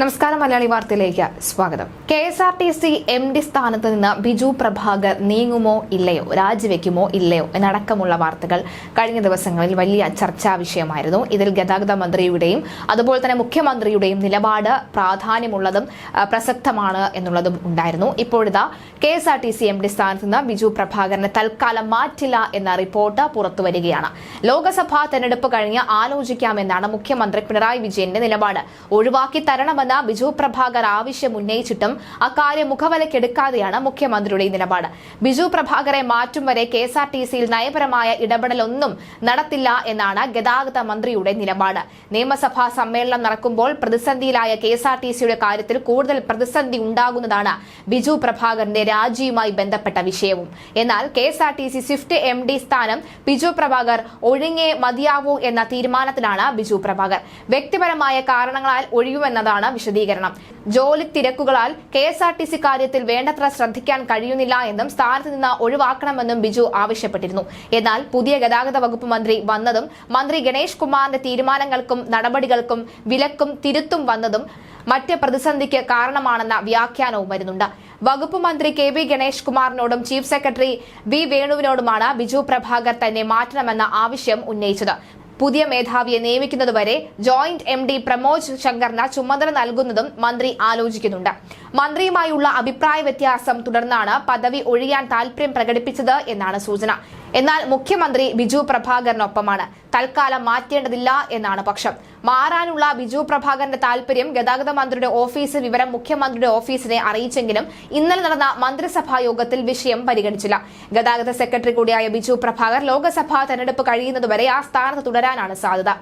നമസ്കാരം മലയാളി വാർത്തയിലേക്ക് സ്വാഗതം. K S R T C M D സ്ഥാനത്ത് നിന്ന് ബിജു പ്രഭാകർ നീങ്ങുമോ ഇല്ലയോ രാജിവെക്കുമോ ഇല്ലയോ എന്നടക്കമുള്ള വാർത്തകൾ കഴിഞ്ഞ ദിവസങ്ങളിൽ വലിയ ചർച്ചാ വിഷയമായിരുന്നു. ഇതിൽ ഗതാഗത മന്ത്രിയുടെയും അതുപോലെ തന്നെ മുഖ്യമന്ത്രിയുടെയും നിലപാട് പ്രാധാന്യമുള്ളതും പ്രസക്തമാണ് എന്നുള്ളതും ഉണ്ടായിരുന്നു. ഇപ്പോഴിതാ K S R T C M D സ്ഥാനത്ത് നിന്ന് ബിജു പ്രഭാകരനെ തൽക്കാലം മാറ്റില്ല എന്ന റിപ്പോർട്ട് പുറത്തുവരികയാണ് ലോക്സഭാ തെരഞ്ഞെടുപ്പ് കഴിഞ്ഞ് ആലോചിക്കാമെന്നാണ് മുഖ്യമന്ത്രി പിണറായി വിജയന്റെ നിലപാട്. ഒഴിവാക്കി തരണമെന്ന ബിജു പ്രഭാകർ ആവശ്യം ഉന്നയിച്ചിട്ടും അക്കാര്യം മുഖവലക്കെടുക്കാതെയാണ് മുഖ്യമന്ത്രിയുടെ നിലപാട്. ബിജു പ്രഭാകരെ മാറ്റും വരെ കെ എസ് ആർ ടി സിയിൽ നയപരമായ ഇടപെടലൊന്നും നടത്തില്ല എന്നാണ് ഗതാഗത മന്ത്രിയുടെ നിലപാട്. നിയമസഭാ സമ്മേളനം നടക്കുമ്പോൾ പ്രതിസന്ധിയിലായ കെ എസ് ആർ ടി സിയുടെ കാര്യത്തിൽ കൂടുതൽ പ്രതിസന്ധി ഉണ്ടാകുന്നതാണ് ബിജു പ്രഭാകറിന്റെ രാജിയുമായി ബന്ധപ്പെട്ട വിഷയവും. എന്നാൽ K S R T C swift M D സ്ഥാനം ബിജു പ്രഭാകർ ഒഴിഞ്ഞേ മതിയാവൂ എന്ന തീരുമാനത്തിലാണ് ബിജു പ്രഭാകർ. വ്യക്തിപരമായ കാരണങ്ങളാൽ ഒഴിയുമെന്നതാണ് വിശദീകരണം. ജോലി തിരക്കുകളാൽ K S R T C കാര്യത്തിൽ വേണ്ടത്ര ശ്രദ്ധിക്കാൻ കഴിയുന്നില്ല എന്നും സ്ഥാനത്ത് നിന്ന് ഒഴിവാക്കണമെന്നും ബിജു ആവശ്യപ്പെട്ടിരുന്നു. എന്നാൽ പുതിയ ഗതാഗത വകുപ്പ് മന്ത്രി വന്നതും മന്ത്രി ഗണേഷ് കുമാറിന്റെ തീരുമാനങ്ങൾക്കും നടപടികൾക്കും വിലക്കും തിരുത്തും വന്നതും മറ്റ് പ്രതിസന്ധിക്ക് കാരണമാണെന്ന വ്യാഖ്യാനവും വരുന്നുണ്ട്. വകുപ്പ് മന്ത്രി കെ വി ഗണേഷ് കുമാറിനോടും ചീഫ് സെക്രട്ടറി വി വേണുവിനോടുമാണ് ബിജു പ്രഭാകർ തന്നെ മാറ്റണമെന്ന ആവശ്യം ഉന്നയിച്ചത്. പുതിയ മേധാവിയെ നിയമിക്കുന്നതുവരെ ജോയിന്റ് എം ഡി പ്രമോദ് ശങ്കറിന് ചുമതല നൽകുന്നതും മന്ത്രി ആലോചിക്കുന്നുണ്ട്. മന്ത്രിയുമായുള്ള അഭിപ്രായ വ്യത്യാസം തുടർന്നാണ് പദവി ഒഴിയാൻ താൽപര്യം പ്രകടിപ്പിച്ചത് എന്നാണ് സൂചന. എന്നാൽ മുഖ്യമന്ത്രി ബിജു പ്രഭാകറിനൊപ്പമാണ് തൽക്കാലം മാറ്റേണ്ടതില്ല എന്നാണ് പക്ഷം. മാറാനുള്ള ബിജു പ്രഭാകറിന്റെ താൽപര്യം ഗതാഗത മന്ത്രിയുടെ ഓഫീസ് വിവരം മുഖ്യമന്ത്രിയുടെ ഓഫീസിനെ അറിയിച്ചെങ്കിലും ഇന്നലെ നടന്ന മന്ത്രിസഭാ യോഗത്തിൽ വിഷയം പരിഗണിച്ചില്ല. ഗതാഗത സെക്രട്ടറി കൂടിയായ ബിജു പ്രഭാകർ ലോക്സഭാ തെരഞ്ഞെടുപ്പ് കഴിയുന്നതുവരെ ആ സ്ഥാനത്ത് തുടരാനാണ് സാധ്യത.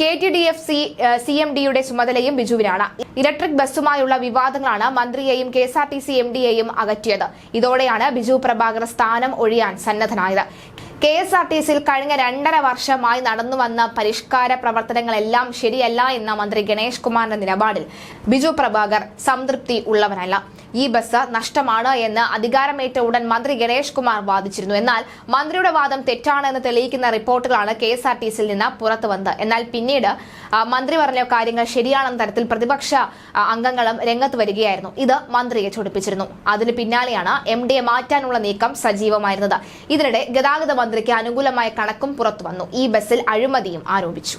K T D F C C M ഡിയുടെ ചുമതലയും ബിജുവിനാണ്. ഇലക്ട്രിക് ബസ്സുമായുള്ള വിവാദങ്ങളാണ് മന്ത്രിയെയും K S R T C M ഡിയെയും അകറ്റിയത്. ഇതോടെയാണ് ബിജു പ്രഭാകർ സ്ഥാനം ഒഴിയാൻ സന്നദ്ധനായത്. കെ എസ് ആർ ടി സിയിൽ കഴിഞ്ഞ രണ്ടര വർഷമായി നടന്നു വന്ന പരിഷ്കാര പ്രവർത്തനങ്ങളെല്ലാം ശരിയല്ല എന്ന മന്ത്രി ഗണേഷ് കുമാറിന്റെ നിലപാടിൽ ബിജു പ്രഭാകർ സംതൃപ്തി ഉള്ളവനല്ല. ഈ ബസ് നഷ്ടമാണ് എന്ന് അധികാരമേറ്റ ഉടൻ മന്ത്രി ഗണേഷ് കുമാർ വാദിച്ചിരുന്നു. എന്നാൽ മന്ത്രിയുടെ വാദം തെറ്റാണെന്ന് തെളിയിക്കുന്ന റിപ്പോർട്ടുകളാണ് കെ എസ് ആർ ടി സിയിൽ നിന്ന് പുറത്തു വന്നത്. എന്നാൽ പിന്നീട് മന്ത്രി പറഞ്ഞ കാര്യങ്ങൾ ശരിയാണെന്ന തരത്തിൽ പ്രതിപക്ഷ അംഗങ്ങളും രംഗത്ത് വരികയായിരുന്നു. ഇത് മന്ത്രിയെ ചൊടിപ്പിച്ചിരുന്നു. അതിന് പിന്നാലെയാണ് എം ഡിയെ മാറ്റാനുള്ള നീക്കം സജീവമായിരുന്നത്. ഇതിനിടെ ഗതാഗത മന്ത്രിക്ക് അനുകൂലമായ കണക്കും പുറത്തു വന്നു. ഈ ബസ്സിൽ അഴിമതിയും ആരോപിച്ചു.